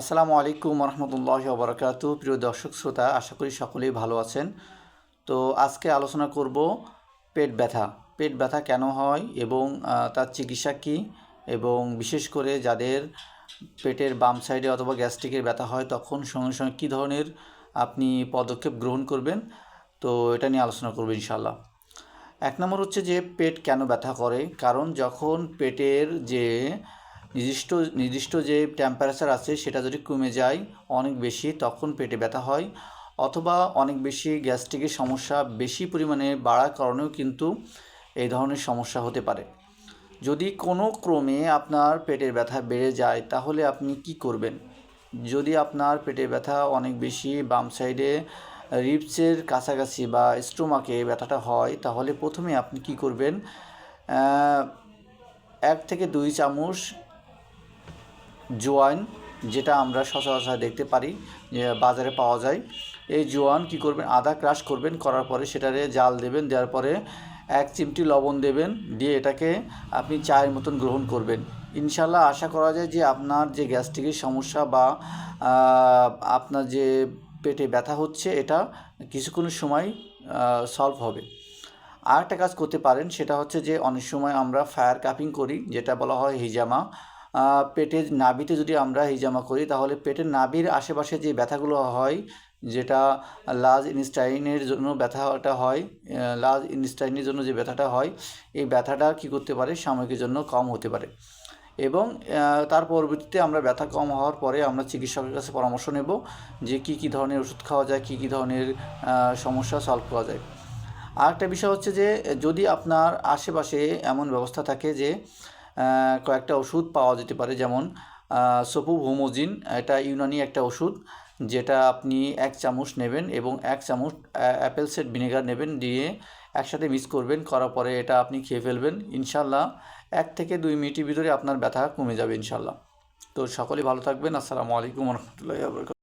আসসালামু আলাইকুম রহমতুল্লাহ বরকাত প্রিয় দর্শক শ্রোতা, আশা করি সকলেই ভালো আছেন। তো আজকে আলোচনা করব পেট ব্যথা। পেট ব্যথা কেন হয় এবং তার চিকিৎসা কী? এবং বিশেষ করে যাদের পেটের বাম সাইডে অথবা গ্যাস্ট্রিকের ব্যথা হয়, তখন সঙ্গে সঙ্গে কী ধরনের আপনি পদক্ষেপ গ্রহণ করবেন? তো এটা নিয়ে আলোচনা করব ইনশাল্লাহ এক নম্বর হচ্ছে যে, পেট কেন ব্যথা করে? কারণ যখন পেটের যে নির্দিষ্ট নির্দিষ্ট যে টেম্পারেচার আছে সেটা যদি কমে যায় অনেক বেশি, তখন পেটে ব্যথা হয়। অথবা অনেক বেশি গ্যাস্ট্রিকের সমস্যা বেশি পরিমাণে বাড়ার কারণেও কিন্তু এই ধরনের সমস্যা হতে পারে। যদি কোনো ক্রমে আপনার পেটের ব্যথা বেড়ে যায়, তাহলে আপনি কি করবেন? যদি আপনার পেটের ব্যথা অনেক বেশি, বাম সাইডে রিপসের কাছাকাছি বা স্টোমাকে ব্যথাটা হয়, তাহলে প্রথমে আপনি কি করবেন? এক থেকে দুই চামচ জোয়ান যেটা আমরা সচরাচর দেখতে পারি বাজারে পাওয়া যায়। এই জোয়ান কি করবেন? আদা ক্রাশ করবেন, করার পরে সেটারে জাল দেবেন, দেওয়ার পরে এক চিমটি লবণ দেবেন, দিয়ে এটাকে আপনি চায়ের মতন গ্রহণ করবেন। ইনশাল্লাহ আশা করা যায় যে আপনার যে গ্যাস্ট্রিকের সমস্যা বা আপনার যে পেটে ব্যথা হচ্ছে, এটা কিছুক্ষণ সময় সলভ হবে। আর একটা কাজ করতে পারেন, সেটা হচ্ছে যে অনেক সময় আমরা ফায়ার কাপিং করি, যেটা বলা হয় হিজামা। পেটের নাভিতে যদি আমরা হিজামা করি, তাহলে পেটের নাভির আশেপাশে যে ব্যথাগুলো হয়, যেটা লাজ ইনস্টাইনের জন্য ব্যথাটা হয় লাজ ইনস্টাইনের জন্য যে ব্যথাটা হয়, এই ব্যথাটা কী করতে পারে? সাময়িকের জন্য কম হতে পারে। এবং তার পরবর্তীতে আমরা ব্যথা কম হওয়ার পরে আমরা চিকিৎসকের কাছে পরামর্শ নেব যে কী কী ধরনের ওষুধ খাওয়া যায়, কী কী ধরনের সমস্যা সলভ করা যায়। আরেকটা বিষয় হচ্ছে যে, যদি আপনার আশেপাশে এমন ব্যবস্থা থাকে যে কয়েকটা ওষুধ পাওয়া যেতে পারে, যেমন সপু হোমোজিন এটা ইউনানি একটা ওষুধ, যেটা আপনি এক চামচ নেবেন এবং এক চামচ অ্যাপেল সেড ভিনেগার নেবেন দিয়ে একসাথে মিক্স করবেন, করার পরে এটা আপনি খেয়ে ফেলবেন, ইনশাল্লাহ এক থেকে দুই মিনিটের ভিতরে আপনার ব্যথা কমে যাবে, ইনশাল্লাহ। তো সকলেই ভালো থাকবেন, আসসালামু আলাইকুম রহমতুল্লাহ